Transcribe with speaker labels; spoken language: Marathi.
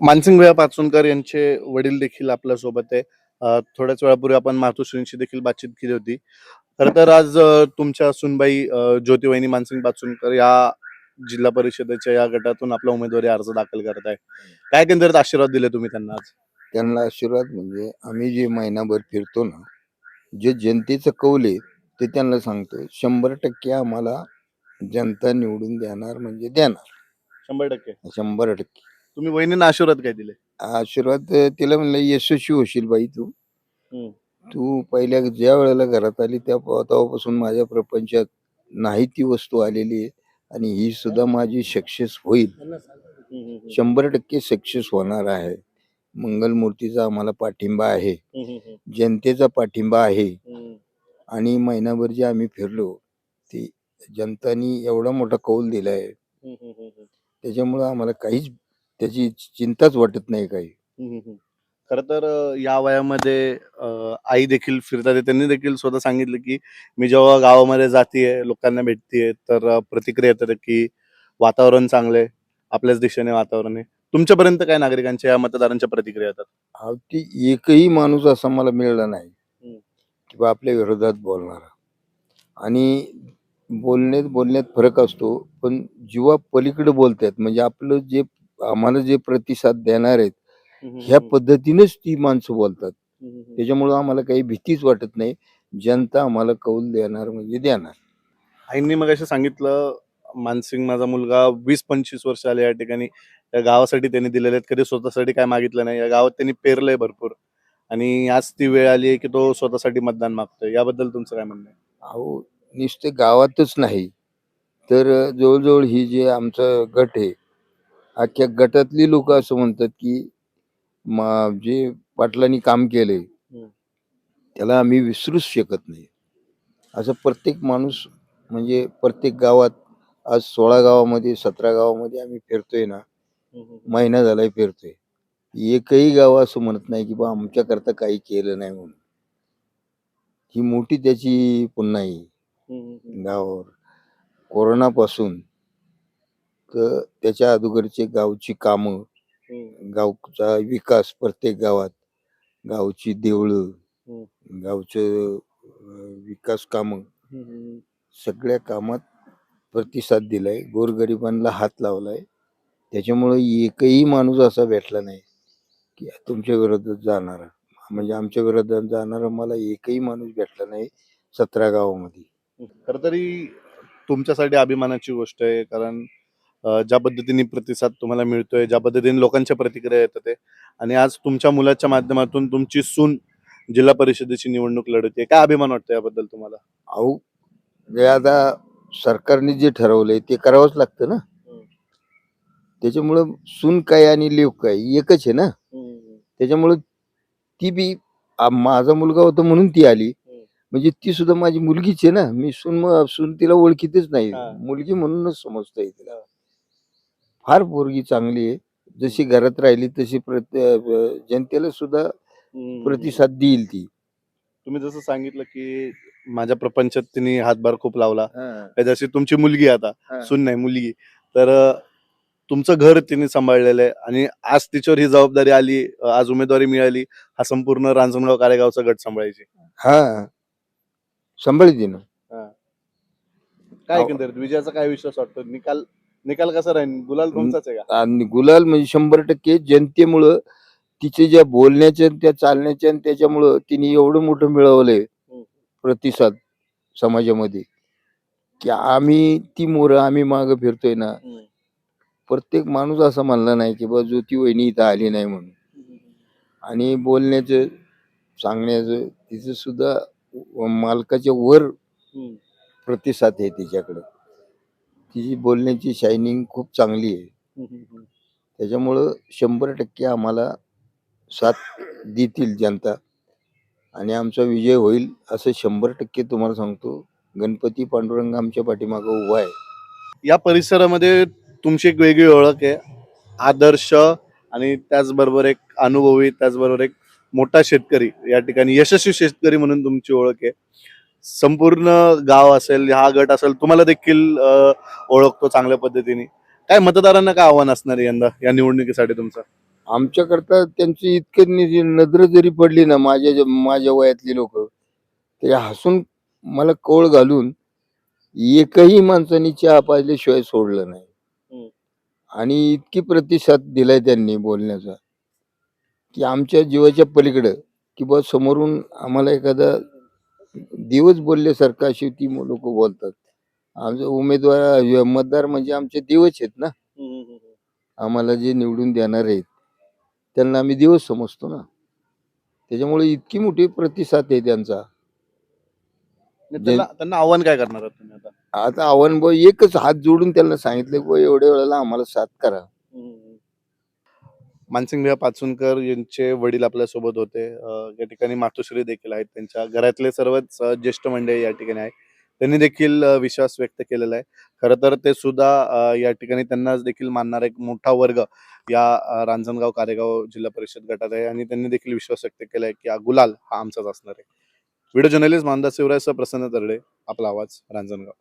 Speaker 1: मानसिंग भैया पाचुनकर यांचे वडील देखील आपल्यासोबत आहे थोड्याच वेळापूर्वी आपण मातोश्रींशी देखील बातचीत केली होती. खर तर आज तुमच्या सुनबाई अ, ज्योतिवहिनी मानसिंग पाचुनकर या जिल्हा परिषदेच्या या गटातून आपला उमेदवारी अर्ज दाखल करत आहे. काय केंद्रात आशीर्वाद दिले तुम्ही त्यांना आज?
Speaker 2: त्यांना आशीर्वाद म्हणजे आम्ही जे महिनाभर फिरतो ना जे जनतेचं कौल आहे ते त्यांना सांगतो शंभर टक्के आम्हाला जनता निवडून देणार म्हणजे देणार.
Speaker 1: शंभर टक्के.
Speaker 2: शंभर टक्के.
Speaker 1: तुम्ही वहिनींना आशीर्वाद काय दिले?
Speaker 2: आशीर्वाद तिला म्हणलं यशस्वी होशील बाई तू.
Speaker 1: हम्म.
Speaker 2: तू पहिल्या ज्या वेळेला घरात आली त्या तेव्हापासून माझ्या प्रपंचात नाही ती वस्तू आलेली आहे आणि ही सुद्धा माझी सक्सेस होईल. शंभर टक्के सक्सेस होणार आहे. मंगलमूर्तीचा आम्हाला पाठिंबा आहे. जनतेचा पाठिंबा आहे. आणि महिनाभर जे आम्ही फिरलो ते जनतानी एवढा मोठा कौल दिलाय. त्याच्यामुळं आम्हाला काहीच त्याची चिंताच वाटत नाही काही.
Speaker 1: खर तर या वयामध्ये अ, आई देखील फिरतात त्यांनी देखील स्वतः सांगितलं की मी जेव्हा गावामध्ये जातीये लोकांना भेटतीये तर अ, प्रतिक्रिया येतात की वातावरण चांगलंय आपल्याच दिशेने वातावरण आहे. तुमच्यापर्यंत काय नागरिकांच्या या मतदारांच्या प्रतिक्रिया येतात?
Speaker 2: ती एकही माणूस असा मला मिळाला नाही
Speaker 1: हम्म.
Speaker 2: किंवा आपल्या विरोधात बोलणारा. आणि बोलण्यात बोलण्यात फरक असतो पण जीवा पलीकडे बोलतात म्हणजे आपलं जे आम्हाला जे प्रतिसाद देणार आहेत ह्या पद्धतीनेच ती माणसं बोलतात. त्याच्यामुळं आम्हाला काही भीतीच वाटत नाही. जनता आम्हाला कौल देणार म्हणजे देणार.
Speaker 1: आईंनी मग सांगितलं मानसिंग माझा मुलगा वीस पंचवीस वर्ष आले या ठिकाणी. या गावासाठी त्यांनी दिलेले आहेत कधी स्वतःसाठी काय मागितलं नाही. या गावात त्यांनी पेरलंय भरपूर. आणि आज ती वेळ आली आहे की तो स्वतःसाठी मतदान मागतोय. याबद्दल तुमचं काय म्हणणं आहे?
Speaker 2: अहो नुसते गावातच नाही. तर जवळजवळ ही जे आमचं गट आहे अख्ख्या गटातली लोक असं म्हणतात की म- जे पाटलांनी काम केलंय त्याला आम्ही विसरूच शकत नाही. असं प्रत्येक माणूस म्हणजे प्रत्येक गावात आज सोळा गावामध्ये सतरा गावामध्ये आम्ही फिरतोय ना महिना झालाय फिरतोय. एकही गाव असं म्हणत नाही की बा आमच्याकरता काही केलं नाही म्हणून. ही मोठी त्याची पुन्हा आहे गावावर. कोरोनापासून तर त्याच्या अगोदरचे गावची कामं गावचा विकास प्रत्येक गावात. गावची देवळं गावचं अं, विकास कामं. सगळ्या कामात प्रतिसाद दिलाय. गोरगरिबांना हात लावलाय. त्याच्यामुळे एकही माणूस असा भेटला नाही की तुमच्या विरोधात जाणारा. म्हणजे आमच्या विरोधात जाणारा मला एकही माणूस भेटला नाही सतरा गावामध्ये.
Speaker 1: खर तरी तुमच्यासाठी अभिमानाची गोष्ट आहे. कारण ज्या पद्धतीने प्रतिसाद तुम्हाला मिळतोय ज्या पद्धतीने लोकांच्या प्रतिक्रिया येतात ते. आणि आज तुमच्या मुलाच्या माध्यमातून तुमची सून जिल्हा परिषदेची निवडणूक लढवते. काय अभिमान वाटतो याबद्दल तुम्हाला?
Speaker 2: अहो जे आता सरकारने जे ठरवलंय ते करावंच लागतं ना. त्याच्यामुळं सून काय आणि लेव काय एकच आहे ना. त्याच्यामुळं ती बी माझा मुलगा होता म्हणून ती आली. म्हणजे ती सुद्धा माझी मुलगीच आहे ना. मी सून सून तिला ओळखीतच नाही. मुलगी म्हणूनच समजतोय तिला. फार पोरगी चांगली आहे. जशी घरात राहिली तशी जनतेला सुद्धा प्रतिसाद देईल ती.
Speaker 1: तुम्ही जसं सांगितलं की माझ्या प्रपंचात तिने हातभार खूप लावला. जशी तुमची मुलगी आता सून नाही मुलगी. तर तुमचं घर तिने सांभाळलेलं आहे आणि आज तिच्यावर ही जबाबदारी आली आज उमेदवारी मिळाली हा संपूर्ण रांजणगाव कारेगावचा गट सांभाळायची.
Speaker 2: हा. सांभाळते ना
Speaker 1: काय. एकंदरीत? विजयाचा काय विश्वास वाटतो? निकाल निकाल कसा राहील गुलाल तुमचाच आहे का?
Speaker 2: आणि गुलाल म्हणजे शंभर टक्के जनतेमुळं तिचे ज्या बोलण्याच्या आणि त्या चालण्याच्या आणि त्याच्यामुळं तिने एवढं मोठं मिळवलंय प्रतिसाद समाजामध्ये की आम्ही ती मोरं आम्ही माग फिरतोय ना. प्रत्येक माणूस असा म्हणला नाही की बा ज्योती वहिनी इथं आली नाही म्हणून. आणि बोलण्याचं सांगण्याचं तिचं सुद्धा मालकाच्या वर प्रतिसाद आहे तिच्याकडं. तिची बोलण्याची शायनिंग खूप चांगली आहे. त्याच्यामुळं शंभर टक्के आम्हाला साथ देतील जनता. आणि आमचा विजय होईल असं शंभर टक्के तुम्हाला सांगतो. गणपती पांडुरंग आमच्या पाठीमागं उभा आहे.
Speaker 1: या परिसरामध्ये तुमची एक वेगळी ओळख आहे. आदर्श आणि त्याचबरोबर एक अनुभवी त्याचबरोबर एक मोठा शेतकरी या ठिकाणी यशस्वी शेतकरी म्हणून तुमची ओळख आहे. संपूर्ण गाव असेल हा गट असेल तुम्हाला देखील ओळखतो चांगल्या पद्धतीने. काय मतदारांना काय आव्हान असणार आहे यंदा या निवडणुकीसाठी तुमचं?
Speaker 2: आमच्याकरता त्यांची इतकं नजर जरी पडली ना माझ्या माझ्या वयातली लोक तरी हसून मला कोळ घालून एकही माणसाने चहा पाजल्याशिवाय सोडलं नाही. आणि इतकी प्रतिसाद दिलाय त्यांनी बोलण्याचा की आमच्या जीवाच्या पलीकडं की बा समोरून आम्हाला एखादा दिवस बोलल्यासारखं अशी ती लोक बोलतात. आमचे उमेदवार मतदार म्हणजे आमचे दिवस आहेत ना. आम्हाला जे निवडून देणार आहेत त्यांना आम्ही दिवस समजतो ना. त्याच्यामुळे इतकी मोठी प्रतिसाद आहे त्यांचा.
Speaker 1: त्यांना आव्हान काय करणार आता?
Speaker 2: आव्हान एकच हात जोडून त्यांना सांगितलं एवढ्या वेळेला आम्हाला साथ करा.
Speaker 1: मानसिंग भैया पाचुनकर यांचे वडील आपल्यासोबत होते. या ठिकाणी मातोश्री देखील आहेत त्यांच्या. घरातले सर्वच ज्येष्ठ मंडळी या ठिकाणी आहेत. त्यांनी देखील विश्वास व्यक्त केलेला आहे. खरं तर ते सुद्धा या ठिकाणी त्यांना देखील मानणारा एक मोठा वर्ग या रांजणगाव कारेगाव जिल्हा परिषद गटात आहे आणि त्यांनी देखील विश्वास व्यक्त केला आहे की हा गुलाल हा आमचाच असणार आहे. व्हिडिओ जर्नलिस्ट मानदास शिवराय सह प्रसन्न तरडे आपला आवाज रांजणगाव.